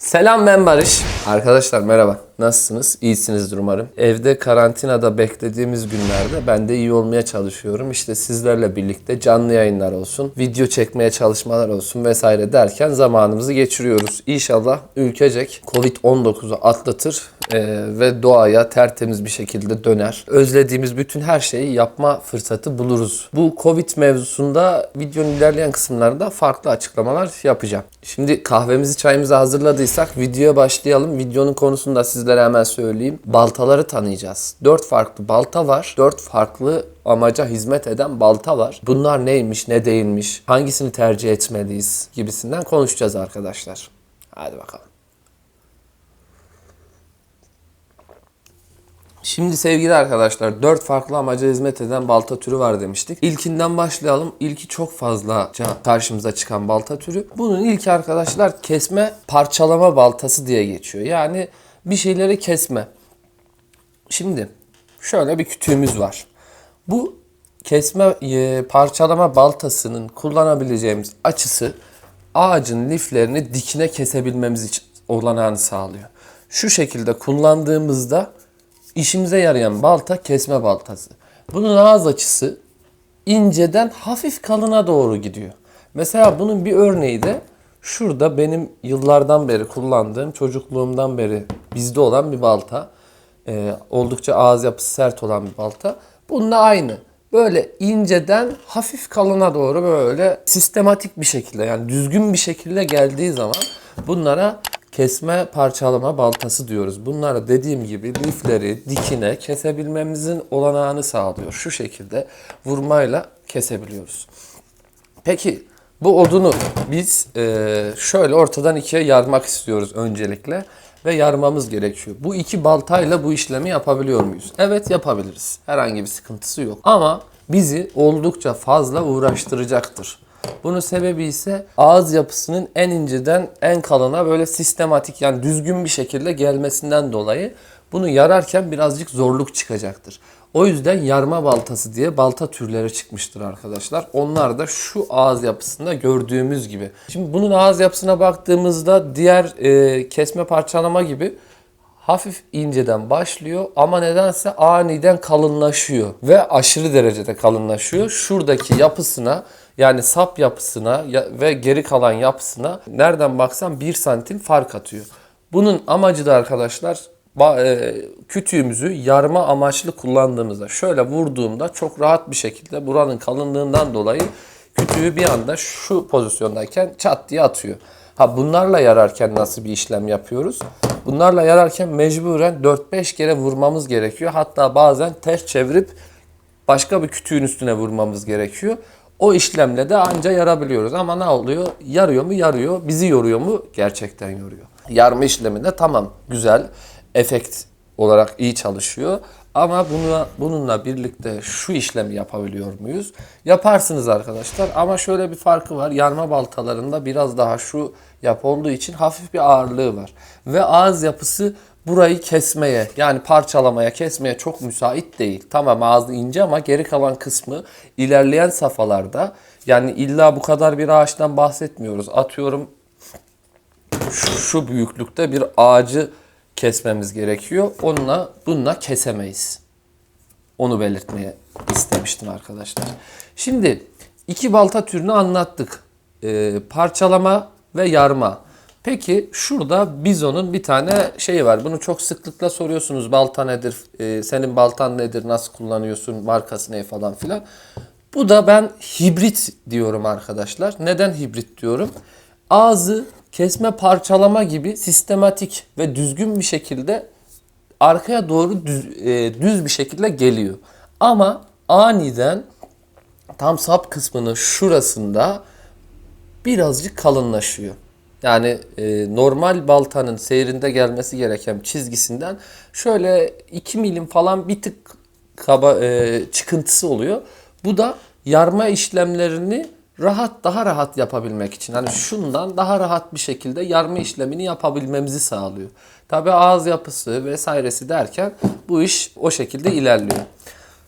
Selam ben Barış. Arkadaşlar merhaba. Nasılsınız? İyisinizdir umarım. Evde karantinada beklediğimiz günlerde ben de iyi olmaya çalışıyorum. İşte sizlerle birlikte canlı yayınlar olsun, video çekmeye çalışmalar olsun vesaire derken zamanımızı geçiriyoruz. İnşallah ülkecek Covid-19'u atlatır e, ve doğaya tertemiz bir şekilde döner. Özlediğimiz bütün her şeyi yapma fırsatı buluruz. Bu Covid mevzusunda videonun ilerleyen kısımlarında farklı açıklamalar yapacağım. Şimdi kahvemizi çayımızı hazırladıysak videoya başlayalım. Videonun konusunu da sizlere hemen söyleyeyim. Baltaları tanıyacağız. 4 farklı balta var. 4 farklı amaca hizmet eden balta var. Bunlar neymiş, ne değilmiş, hangisini tercih etmeliyiz gibisinden konuşacağız arkadaşlar. Hadi bakalım. Şimdi sevgili arkadaşlar dört farklı amaca hizmet eden balta türü var demiştik. İlkinden başlayalım. İlki çok fazla karşımıza çıkan balta türü. Bunun ilki arkadaşlar kesme parçalama baltası diye geçiyor. Yani bir şeyleri kesme. Şimdi şöyle bir kütüğümüz var. Bu kesme e, parçalama baltasının kullanabileceğimiz açısı ağacın liflerini dikine kesebilmemiz için olanağını sağlıyor. Şu şekilde kullandığımızda işimize yarayan balta kesme baltası. Bunun ağız açısı inceden hafif kalına doğru gidiyor. Mesela bunun bir örneği de şurada benim yıllardan beri kullandığım, çocukluğumdan beri bizde olan bir balta. Ee, oldukça ağız yapısı sert olan bir balta. Bununla aynı. Böyle inceden hafif kalına doğru böyle sistematik bir şekilde yani düzgün bir şekilde geldiği zaman bunlara kesme parçalama baltası diyoruz. Bunlara dediğim gibi lifleri dikine kesebilmemizin olanağını sağlıyor. Şu şekilde vurmayla kesebiliyoruz. Peki bu odunu biz e, şöyle ortadan ikiye yarmak istiyoruz öncelikle ve yarmamız gerekiyor. Bu iki baltayla bu işlemi yapabiliyor muyuz? Evet yapabiliriz. Herhangi bir sıkıntısı yok. Ama bizi oldukça fazla uğraştıracaktır. Bunun sebebi ise ağız yapısının en inceden en kalına böyle sistematik yani düzgün bir şekilde gelmesinden dolayı bunu yararken birazcık zorluk çıkacaktır. O yüzden yarma baltası diye balta türleri çıkmıştır arkadaşlar. Onlar da şu ağız yapısında gördüğümüz gibi. Şimdi bunun ağız yapısına baktığımızda diğer e, kesme parçalama gibi hafif inceden başlıyor ama nedense aniden kalınlaşıyor ve aşırı derecede kalınlaşıyor. Şuradaki yapısına yani sap yapısına ve geri kalan yapısına nereden baksan 1 santim fark atıyor. Bunun amacı da arkadaşlar e, kütüğümüzü yarma amaçlı kullandığımızda şöyle vurduğumda çok rahat bir şekilde buranın kalınlığından dolayı kütüğü bir anda şu pozisyondayken çat diye atıyor. Ha bunlarla yararken nasıl bir işlem yapıyoruz? Bunlarla yararken mecburen 4-5 kere vurmamız gerekiyor. Hatta bazen ters çevirip başka bir kütüğün üstüne vurmamız gerekiyor. O işlemle de anca yarabiliyoruz. Ama ne oluyor? Yarıyor mu? Yarıyor. Bizi yoruyor mu? Gerçekten yoruyor. Yarma işleminde tamam güzel, efekt olarak iyi çalışıyor. Ama bunu, bununla birlikte şu işlemi yapabiliyor muyuz? Yaparsınız arkadaşlar ama şöyle bir farkı var. Yarma baltalarında biraz daha şu yapı olduğu için hafif bir ağırlığı var. Ve ağız yapısı burayı kesmeye yani parçalamaya kesmeye çok müsait değil. Tamam ağzı ince ama geri kalan kısmı ilerleyen safhalarda yani illa bu kadar bir ağaçtan bahsetmiyoruz. Atıyorum şu, şu büyüklükte bir ağacı kesmemiz gerekiyor. Onunla bununla kesemeyiz. Onu belirtmeye istemiştim arkadaşlar. Şimdi iki balta türünü anlattık. Ee, parçalama ve yarma. Peki şurada bizonun bir tane şeyi var. Bunu çok sıklıkla soruyorsunuz. Balta nedir? Ee, senin baltan nedir? Nasıl kullanıyorsun? Markası ne falan filan. Bu da ben hibrit diyorum arkadaşlar. Neden hibrit diyorum? Ağzı kesme parçalama gibi sistematik ve düzgün bir şekilde arkaya doğru düz, e, düz bir şekilde geliyor. Ama aniden tam sap kısmının şurasında birazcık kalınlaşıyor. Yani e, normal baltanın seyrinde gelmesi gereken çizgisinden şöyle 2 milim falan bir tık kaba e, çıkıntısı oluyor. Bu da yarma işlemlerini rahat daha rahat yapabilmek için hani şundan daha rahat bir şekilde yarma işlemini yapabilmemizi sağlıyor. Tabi ağız yapısı vesairesi derken bu iş o şekilde ilerliyor.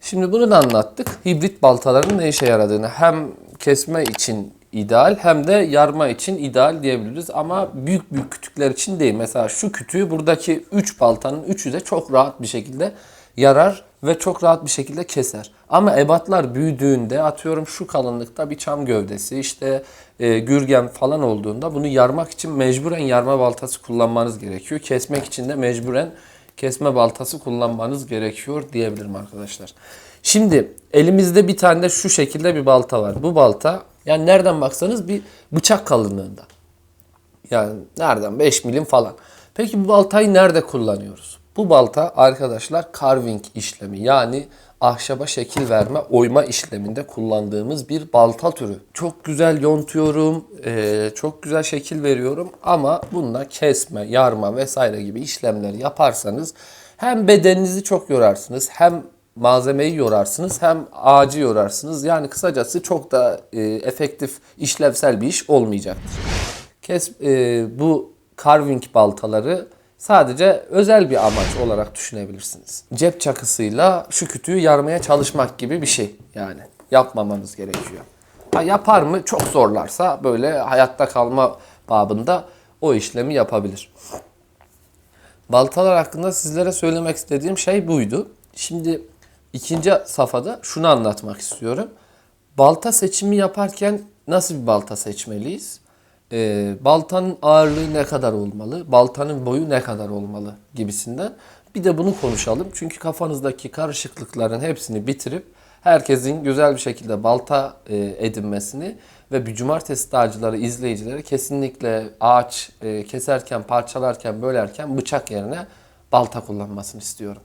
Şimdi bunu da anlattık. Hibrit baltaların ne işe yaradığını hem kesme için ideal hem de yarma için ideal diyebiliriz. Ama büyük büyük kütükler için değil. Mesela şu kütüğü buradaki 3 baltanın 3'ü de çok rahat bir şekilde yarar ve çok rahat bir şekilde keser. Ama ebatlar büyüdüğünde atıyorum şu kalınlıkta bir çam gövdesi işte e, gürgen falan olduğunda bunu yarmak için mecburen yarma baltası kullanmanız gerekiyor. Kesmek için de mecburen kesme baltası kullanmanız gerekiyor diyebilirim arkadaşlar. Şimdi elimizde bir tane de şu şekilde bir balta var. Bu balta yani nereden baksanız bir bıçak kalınlığında. Yani nereden 5 milim falan. Peki bu baltayı nerede kullanıyoruz? Bu balta arkadaşlar carving işlemi yani ahşaba şekil verme, oyma işleminde kullandığımız bir balta türü. Çok güzel yontuyorum, eee, çok güzel şekil veriyorum ama bununla kesme, yarma vesaire gibi işlemleri yaparsanız hem bedeninizi çok yorarsınız hem malzemeyi yorarsınız hem ağacı yorarsınız. Yani kısacası çok da e, efektif, işlevsel bir iş olmayacaktır. Kes, e, bu carving baltaları sadece özel bir amaç olarak düşünebilirsiniz. Cep çakısıyla şu kütüğü yarmaya çalışmak gibi bir şey yani. Yapmamanız gerekiyor. Ha, yapar mı? Çok zorlarsa böyle hayatta kalma babında o işlemi yapabilir. Baltalar hakkında sizlere söylemek istediğim şey buydu. Şimdi ikinci safhada şunu anlatmak istiyorum. Balta seçimi yaparken nasıl bir balta seçmeliyiz? Ee, baltanın ağırlığı ne kadar olmalı? Baltanın boyu ne kadar olmalı gibisinden. Bir de bunu konuşalım. Çünkü kafanızdaki karışıklıkların hepsini bitirip herkesin güzel bir şekilde balta e, edinmesini ve bir cumartesi dağcıları izleyicileri kesinlikle ağaç e, keserken, parçalarken, bölerken bıçak yerine balta kullanmasını istiyorum.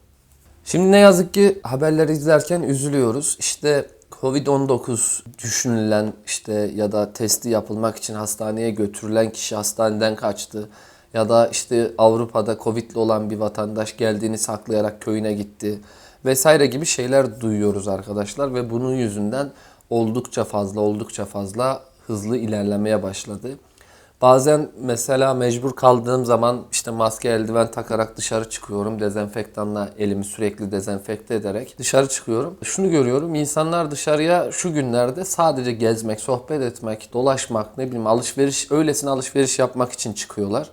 Şimdi ne yazık ki haberleri izlerken üzülüyoruz. İşte Covid-19 düşünülen işte ya da testi yapılmak için hastaneye götürülen kişi hastaneden kaçtı. Ya da işte Avrupa'da Covid'li olan bir vatandaş geldiğini saklayarak köyüne gitti. Vesaire gibi şeyler duyuyoruz arkadaşlar ve bunun yüzünden oldukça fazla oldukça fazla hızlı ilerlemeye başladı. Bazen mesela mecbur kaldığım zaman işte maske eldiven takarak dışarı çıkıyorum. Dezenfektanla elimi sürekli dezenfekte ederek dışarı çıkıyorum. Şunu görüyorum insanlar dışarıya şu günlerde sadece gezmek, sohbet etmek, dolaşmak, ne bileyim alışveriş, öylesine alışveriş yapmak için çıkıyorlar.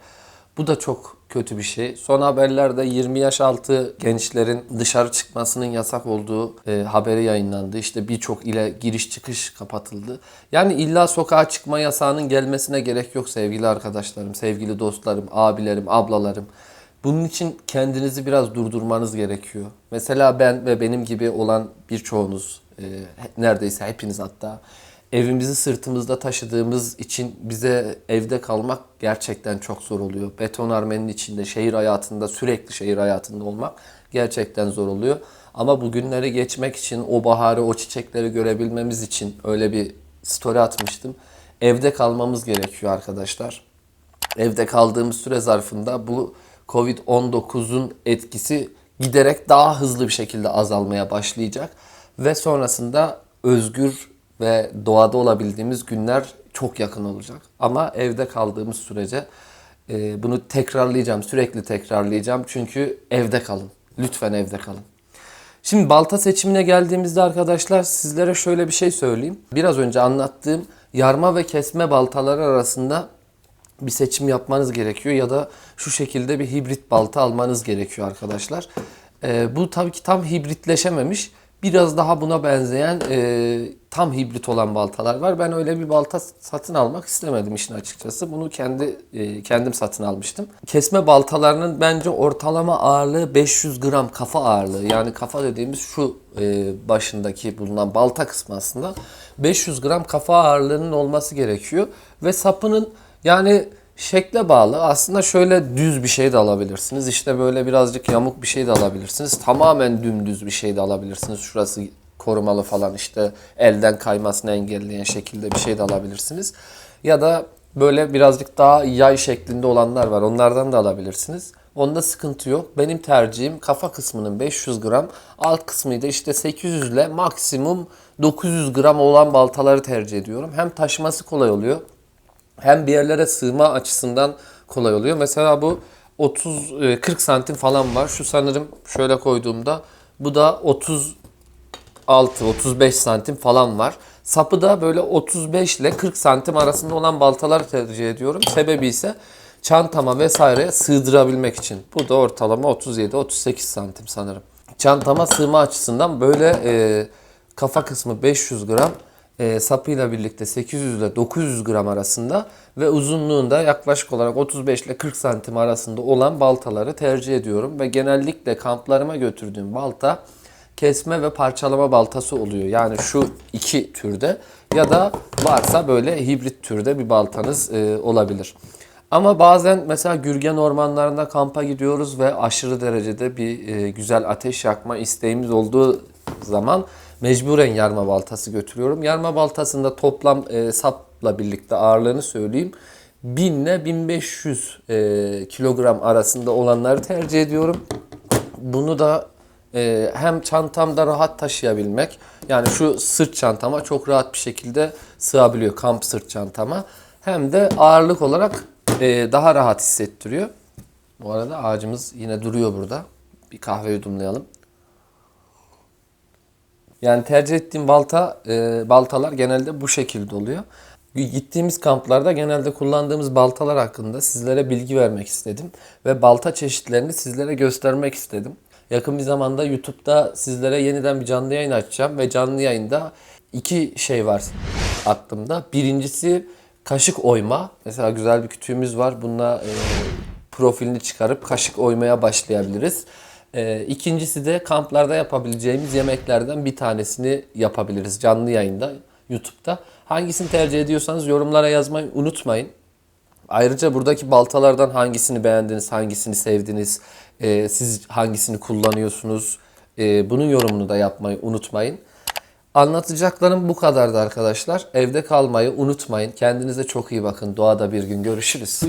Bu da çok kötü bir şey. Son haberlerde 20 yaş altı gençlerin dışarı çıkmasının yasak olduğu e, haberi yayınlandı. İşte birçok ile giriş çıkış kapatıldı. Yani illa sokağa çıkma yasağının gelmesine gerek yok sevgili arkadaşlarım, sevgili dostlarım, abilerim, ablalarım. Bunun için kendinizi biraz durdurmanız gerekiyor. Mesela ben ve benim gibi olan birçoğunuz, e, neredeyse hepiniz hatta evimizi sırtımızda taşıdığımız için bize evde kalmak gerçekten çok zor oluyor. Betonarmenin içinde, şehir hayatında, sürekli şehir hayatında olmak gerçekten zor oluyor. Ama bu günleri geçmek için, o baharı, o çiçekleri görebilmemiz için öyle bir story atmıştım. Evde kalmamız gerekiyor arkadaşlar. Evde kaldığımız süre zarfında bu Covid-19'un etkisi giderek daha hızlı bir şekilde azalmaya başlayacak ve sonrasında özgür ve doğada olabildiğimiz günler çok yakın olacak. Ama evde kaldığımız sürece e, bunu tekrarlayacağım, sürekli tekrarlayacağım. Çünkü evde kalın. Lütfen evde kalın. Şimdi balta seçimine geldiğimizde arkadaşlar sizlere şöyle bir şey söyleyeyim. Biraz önce anlattığım yarma ve kesme baltaları arasında bir seçim yapmanız gerekiyor ya da şu şekilde bir hibrit balta almanız gerekiyor arkadaşlar. Ee, bu tabii ki tam hibritleşememiş. Biraz daha buna benzeyen e, tam hibrit olan baltalar var. Ben öyle bir balta satın almak istemedim işin açıkçası. Bunu kendi e, kendim satın almıştım. Kesme baltalarının bence ortalama ağırlığı 500 gram kafa ağırlığı. Yani kafa dediğimiz şu e, başındaki bulunan balta kısmı aslında 500 gram kafa ağırlığının olması gerekiyor ve sapının yani şekle bağlı. Aslında şöyle düz bir şey de alabilirsiniz. İşte böyle birazcık yamuk bir şey de alabilirsiniz. Tamamen dümdüz bir şey de alabilirsiniz. Şurası korumalı falan işte elden kaymasını engelleyen şekilde bir şey de alabilirsiniz. Ya da böyle birazcık daha yay şeklinde olanlar var. Onlardan da alabilirsiniz. Onda sıkıntı yok. Benim tercihim kafa kısmının 500 gram, alt kısmı da işte 800 ile maksimum 900 gram olan baltaları tercih ediyorum. Hem taşıması kolay oluyor hem bir yerlere sığma açısından kolay oluyor. Mesela bu 30 e, 40 santim falan var. Şu sanırım şöyle koyduğumda bu da 36 35 santim falan var. Sapı da böyle 35 ile 40 santim arasında olan baltalar tercih ediyorum. Sebebi ise çantama vesaireye sığdırabilmek için. Bu da ortalama 37-38 santim sanırım. Çantama sığma açısından böyle e, kafa kısmı 500 gram, e, sapıyla birlikte 800 ile 900 gram arasında ve uzunluğunda yaklaşık olarak 35 ile 40 santim arasında olan baltaları tercih ediyorum. Ve genellikle kamplarıma götürdüğüm balta kesme ve parçalama baltası oluyor. Yani şu iki türde ya da varsa böyle hibrit türde bir baltanız e, olabilir. Ama bazen mesela Gürgen ormanlarında kampa gidiyoruz ve aşırı derecede bir e, güzel ateş yakma isteğimiz olduğu zaman mecburen yarma baltası götürüyorum. Yarma baltasında toplam e, sapla birlikte ağırlığını söyleyeyim. 1000 ile 1500 e, kilogram arasında olanları tercih ediyorum. Bunu da e, hem çantamda rahat taşıyabilmek yani şu sırt çantama çok rahat bir şekilde sığabiliyor kamp sırt çantama. Hem de ağırlık olarak e, daha rahat hissettiriyor. Bu arada ağacımız yine duruyor burada. Bir kahve yudumlayalım. Yani tercih ettiğim balta e, baltalar genelde bu şekilde oluyor. Gittiğimiz kamplarda genelde kullandığımız baltalar hakkında sizlere bilgi vermek istedim ve balta çeşitlerini sizlere göstermek istedim. Yakın bir zamanda YouTube'da sizlere yeniden bir canlı yayın açacağım ve canlı yayında iki şey var aklımda. Birincisi kaşık oyma. Mesela güzel bir kütüğümüz var. Bununla e, profilini çıkarıp kaşık oymaya başlayabiliriz. E, ikincisi de kamplarda yapabileceğimiz yemeklerden bir tanesini yapabiliriz canlı yayında YouTube'da. Hangisini tercih ediyorsanız yorumlara yazmayı unutmayın. Ayrıca buradaki baltalardan hangisini beğendiniz, hangisini sevdiniz, e, siz hangisini kullanıyorsunuz, e, bunun yorumunu da yapmayı unutmayın. Anlatacaklarım bu kadardı arkadaşlar. Evde kalmayı unutmayın. Kendinize çok iyi bakın. Doğada bir gün görüşürüz.